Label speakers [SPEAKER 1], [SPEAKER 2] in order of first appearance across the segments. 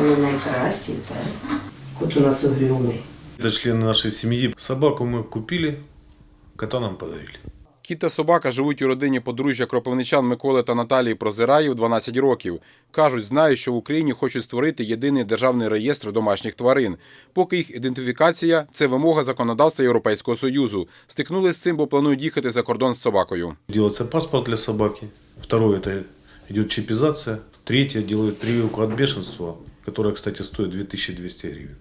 [SPEAKER 1] Вони найкращі пес. Кот у нас угрюмий.
[SPEAKER 2] Это члены нашей семьи. Собаку мы купили, кота нам подарили.
[SPEAKER 3] Кіт та собака живуть у родині подружжя кропивничан Миколи та Наталії Прозираїв 12 років. Кажуть, знають, що в Україні хочуть створити єдиний державний реєстр домашніх тварин. Поки їх ідентифікація це вимога законодавства Європейського Союзу. Стикнулись з цим, бо планують їхати за кордон з собакою.
[SPEAKER 2] Делается паспорт для собаки. Второе, это идет чипизация. Третье, делают прививку от бешенства, которая, кстати, стоит 2200 гривен.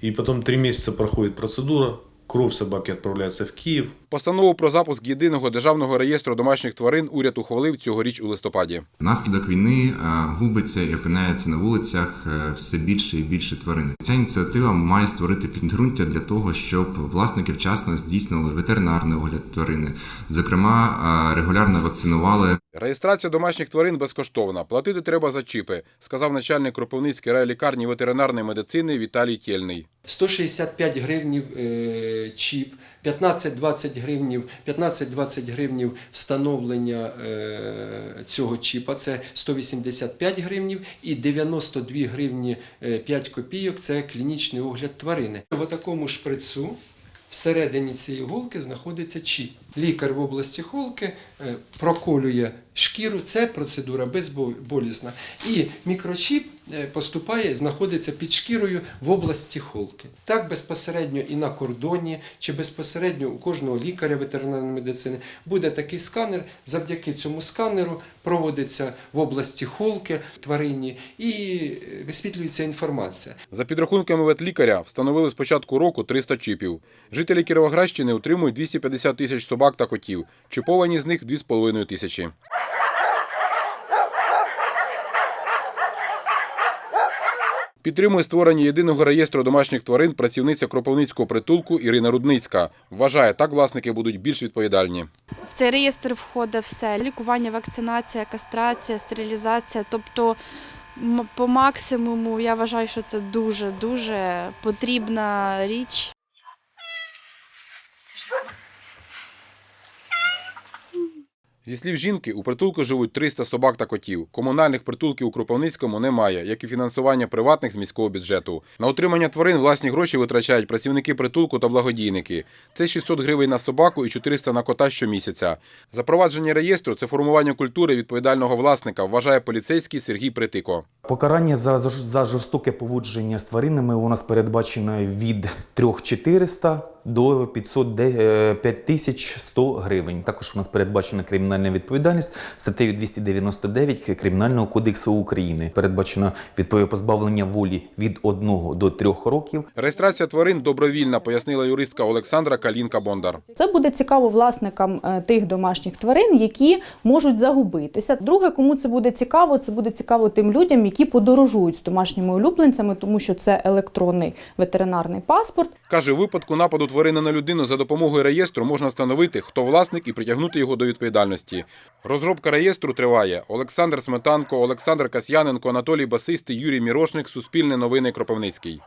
[SPEAKER 2] И потом три месяца проходит процедура. Кровь собаки отправляется в Киев.
[SPEAKER 3] Постанову про запуск єдиного державного реєстру домашніх тварин уряд ухвалив цьогоріч у листопаді.
[SPEAKER 4] Внаслідок війни е, губиться і опиняється на вулицях е, все більше і більше тварин. Ця ініціатива має створити підґрунтя для того, щоб власники вчасно здійснювали ветеринарний огляд тварини, зокрема е, регулярно вакцинували
[SPEAKER 3] Реєстрація домашніх тварин безкоштовна. Платити треба за чіпи, сказав начальник Кропивницької райлікарні ветеринарної медицини Віталій Тєльний.
[SPEAKER 5] 165 гривнів е, чіп, 15-20 гривнів, 15-20 гривнів встановлення е, цього чіпа, це 185 гривнів, і 92 гривні е, 5 копійок це клінічний огляд тварини. В такому шприцу всередині цієї голки знаходиться чіп. Лікар в області холки е, проколює шкіру, це процедура безболісна. І мікрочіп е, поступає, знаходиться під шкірою в області холки. Так безпосередньо і на кордоні, чи безпосередньо у кожного лікаря ветеринарної медицини буде такий сканер. Завдяки цьому сканеру проводиться в області холки тварині і е, висвітлюється інформація.
[SPEAKER 3] За підрахунками ветлікаря, встановили з початку року 300 чіпів. Жителі Кіровоградщини утримують 250 тисяч собак та котів. Чіповані з них 2,5 тисячі. Підтримує створення єдиного реєстру домашніх тварин працівниця Кропивницького притулку Ірина Рудницька. Вважає, так власники будуть більш відповідальні.
[SPEAKER 6] В цей реєстр входить все: лікування, вакцинація, кастрація, стерилізація. Тобто, по максимуму я вважаю, що це дуже дуже потрібна річ.
[SPEAKER 3] Зі слів жінки, у притулку живуть 300 собак та котів. Комунальних притулків у Кропивницькому немає, як і фінансування приватних з міського бюджету. На утримання тварин власні гроші витрачають працівники притулку та благодійники. Це 600 гривень на собаку і 400 на кота щомісяця. Запровадження реєстру це формування культури відповідального власника, вважає поліцейський Сергій Притико.
[SPEAKER 7] Покарання за, за жорстоке поводження з тваринами у нас передбачено від 3400 до 500, де- е, 5100 гривень. Також у нас передбачена кримінальна відповідальність статтею 299 Кримінального кодексу України. Передбачено відповідь позбавлення волі від 1 до 3 років.
[SPEAKER 3] Реєстрація тварин добровільна, пояснила юристка Олександра Калінка-Бондар.
[SPEAKER 8] Це буде цікаво власникам е, тих домашніх тварин, які можуть загубитися. Друге, кому це буде цікаво, це буде цікаво тим людям, які подорожують з домашніми улюбленцями, тому що це електронний ветеринарний паспорт.
[SPEAKER 3] Каже, у випадку нападу тварини на людину за допомогою реєстру можна встановити, хто власник і притягнути його до відповідальності. Розробка реєстру триває. Олександр Сметанко, Олександр Касьяненко, Анатолій Басистий, Юрій Мірошник, Суспільне новини Кропивницький.